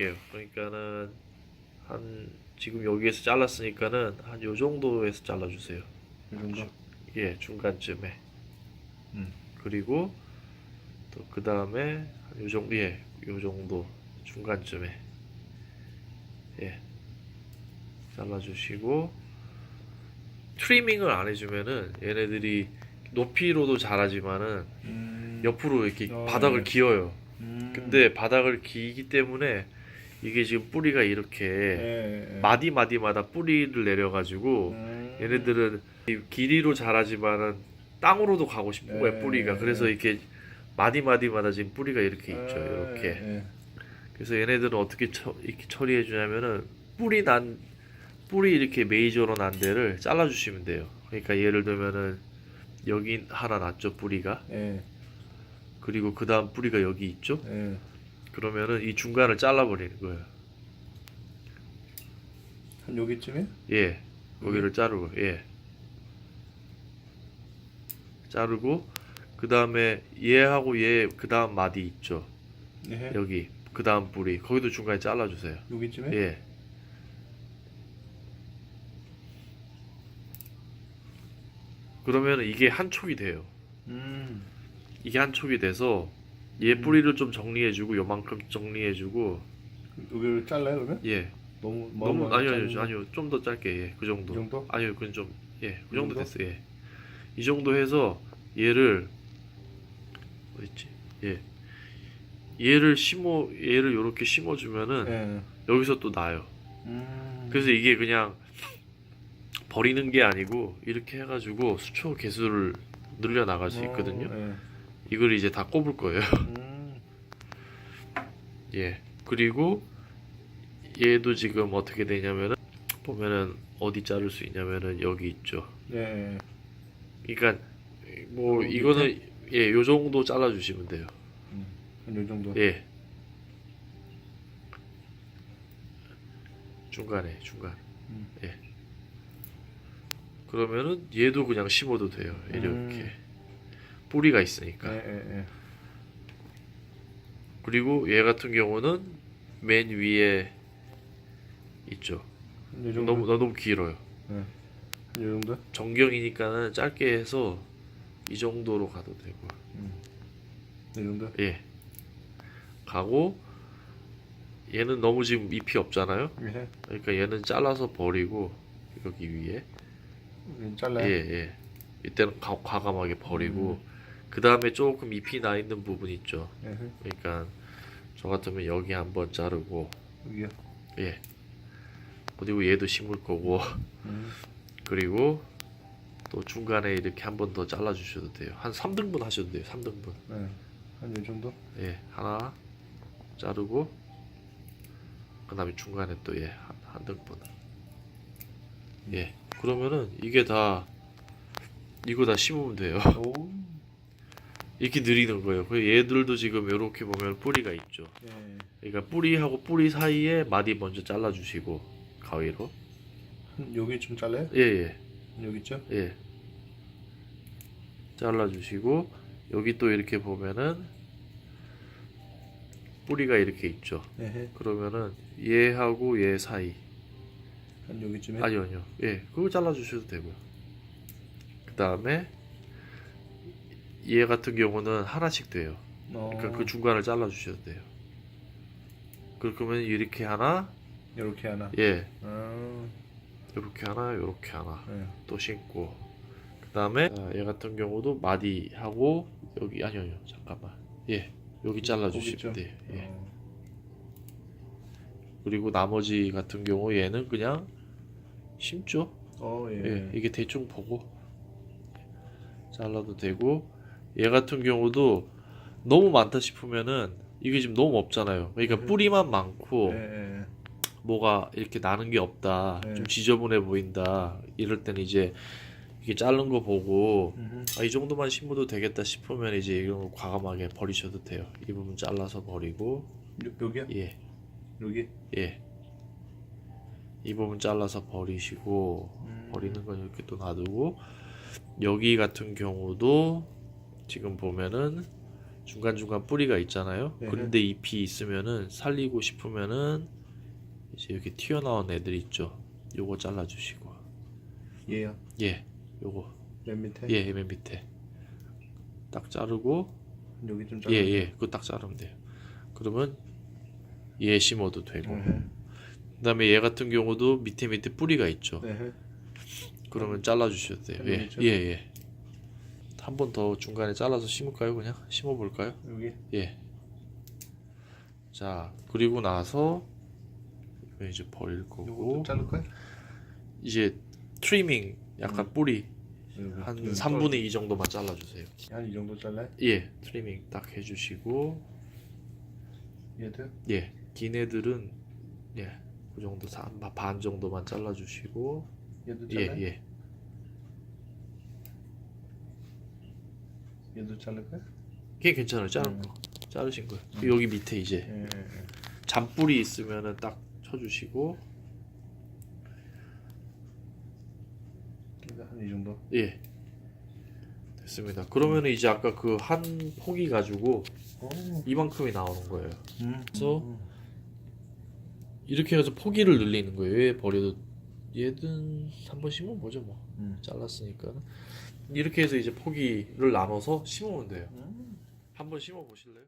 예, 그러니까는 한 지금 여기에서 잘랐으니까는 한 요 정도에서 잘라주세요. 이 정도? 예, 중간쯤에. 음. 그리고 또 그 다음에 요 정도, 예, 요 정도 중간쯤에 예, 잘라주시고 트리밍을 안 해주면은 얘네들이 높이로도 자라지만은 음. 옆으로 이렇게 어, 바닥을 네. 기어요. 음. 근데 바닥을 기기 때문에 이게 지금 뿌리가 이렇게 예, 예. 마디 마디마다 뿌리를 내려가지고 음. 얘네들은 이 길이로 자라지만은 땅으로도 가고 싶은 거야 네, 뿌리가 그래서 네. 이렇게 마디 마디마다 지금 뿌리가 이렇게 있죠 아, 이렇게 예. 그래서 얘네들은 어떻게 처, 이렇게 처리해 주냐면은 뿌리 난 뿌리 이렇게 메이저로 난 데를 잘라 주시면 돼요 그러니까 예를 들면은 여기 하나 났죠 뿌리가 예. 그리고 그 다음 뿌리가 여기 있죠 예. 그러면은 이 중간을 잘라 버리는 거예요 한 여기쯤에? 예, 여기를 자르고, 예. 자르고, 그 다음에 얘하고 얘, 그 다음 마디 있죠. 예. 여기, 그 다음 뿌리. 거기도 중간에 잘라주세요. 여기쯤에? 예. 그러면 이게 한 촉이 돼요. 음. 이게 한 촉이 돼서 얘 뿌리를 좀 정리해주고, 요만큼 정리해주고, 여기를 잘라요 그러면? 예. 너무 너무, 아니요, 아니요, 아니요. 좀 더 짧게, 예. 그 정도. 이 정도? 아니요, 그건 좀, 예, 그이 정도 정도? 됐어요. 예. 이 정도 해서 얘를 어딨지? 예. 얘를 심어 얘를 이렇게 심어주면은 예. 여기서 또 나요. 음. 그래서 이게 그냥 버리는 게 아니고 이렇게 해가지고 수초 개수를 늘려 나갈 수 있거든요. 어, 예. 이걸 이제 다 꼽을 거예요. 음. 예. 그리고 얘도 지금 어떻게 되냐면은 보면은 어디 자를 수 있냐면은 여기 있죠. 예. 그러니까 뭐 어, 이거는 예, 요 정도 잘라 주시면 돼요. 한요 정도. 예. 중간에 중간. 음. 예. 그러면은 얘도 그냥 심어도 돼요. 이렇게 음. 뿌리가 예, 있으니까. 예, 예. 그리고 얘 같은 경우는 맨 위에 있죠. 한요 정도. 너무 너무 길어요. 한요 정도? 정경이니까는 짧게 해서 이 정도로 가도 되고. 이 정도? 예. 가고 얘는 너무 지금 잎이 없잖아요. 예. 그러니까 얘는 잘라서 버리고 여기 위에 잘라요. 예, 예. 이때는 가, 과감하게 버리고 그 다음에 조금 잎이 나 있는 부분 있죠. 예. 그러니까 저 같으면 여기 한번 자르고 여기요. 예. 그리고 얘도 심을 거고 음. 그리고 또 중간에 이렇게 한 번 더 잘라 주셔도 돼요. 한 3등분 하셔도 돼요. 3등분. 예. 한요 정도? 예. 하나 자르고 그다음에 중간에 또 예. 한, 한 등분. 예. 그러면은 이게 다 이거 다 심으면 돼요. 오. 이렇게 느리는 거예요. 그 얘들도 지금 이렇게 보면 뿌리가 있죠. 예. 그러니까 뿌리하고 뿌리 사이에 마디 먼저 잘라주시고 가위로. 한 여기쯤 잘라요? 예예 여기 있죠? 예, 잘라주시고 여기 또 이렇게 보면은 뿌리가 이렇게 있죠. 예. 그러면은 얘하고 얘 사이 한 여기쯤에. 아니요 아니요 예 그거 잘라주셔도 되고요. 그 다음에 얘 같은 경우는 하나씩 돼요. 어. 그러니까 그 중간을 잘라 주셔도 돼요. 그러면 이렇게 하나 이렇게 하나. 예 아. 이렇게 하나 이렇게 하나 예. 또 신고 그 다음에 얘 같은 경우도 마디 하고 여기 아니요 아니요 잠깐만 예 여기 잘라주시면 거기죠? 돼요 예. 어. 그리고 나머지 같은 경우 얘는 그냥 심죠 어, 예. 예 이게 대충 보고 잘라도 되고 얘 같은 경우도 너무 많다 싶으면은 이게 지금 너무 없잖아요 그러니까 네. 뿌리만 많고 예, 예. 뭐가 이렇게 나는 게 없다 네. 좀 지저분해 보인다 이럴 때는 이제 이게 자른 거 보고. 아, 이 정도만 심어도 되겠다 싶으면 이제 이런 거 과감하게 버리셔도 돼요. 이 부분 잘라서 버리고 여, 여기요? 예, 여기. 예. 이 부분 잘라서 버리시고 음. 버리는 건 이렇게 또 놔두고 여기 같은 경우도 지금 보면은 중간중간 뿌리가 있잖아요. 네. 그런데 잎이 있으면은 살리고 싶으면은 이제 이렇게 튀어나온 애들 있죠. 요거 잘라주시고 얘야. 예, 요거 맨 밑에. 예, 맨 밑에 딱 자르고 여기 좀 잘라. 예, 예, 그거 딱 자르면 돼요. 그러면 얘 심어도 되고 네. 그다음에 얘 같은 경우도 밑에 밑에 뿌리가 있죠. 네. 그러면 잘라주셔도 돼요. 예. 예, 예. 한 번 더 중간에 잘라서 심을까요? 그냥 심어볼까요? 여기. 예. 자, 그리고 나서 이거 이제 버릴 요것도 거고 자를 거야? 이제 트리밍 약간 뿌리 한 여기 3분의 2 정도만 잘라주세요. 한이 정도 잘라? 예, 트리밍 딱 해주시고 얘들? 예, 긴 애들은 예, 그 정도 반, 반 정도만 잘라주시고 얘도 예, 잘라? 예. 얘도 자를 거야? 그게 괜찮아요. 자른 음. 거. 자르신 거예요. 여기 밑에 이제 예, 예, 예. 잔뿌리 있으면은 딱 쳐주시고 한이 정도. 예 됐습니다. 그러면은 이제 아까 그한 포기 가지고 오. 이만큼이 나오는 거예요. 음. 그래서 음. 이렇게 해서 포기를 늘리는 거예요. 왜 버려도 얘든 한번 심으면 뭐죠 뭐 음. 잘랐으니까 이렇게 해서 이제 포기를 나눠서 심으면 돼요. 음. 한번 심어 보실래요?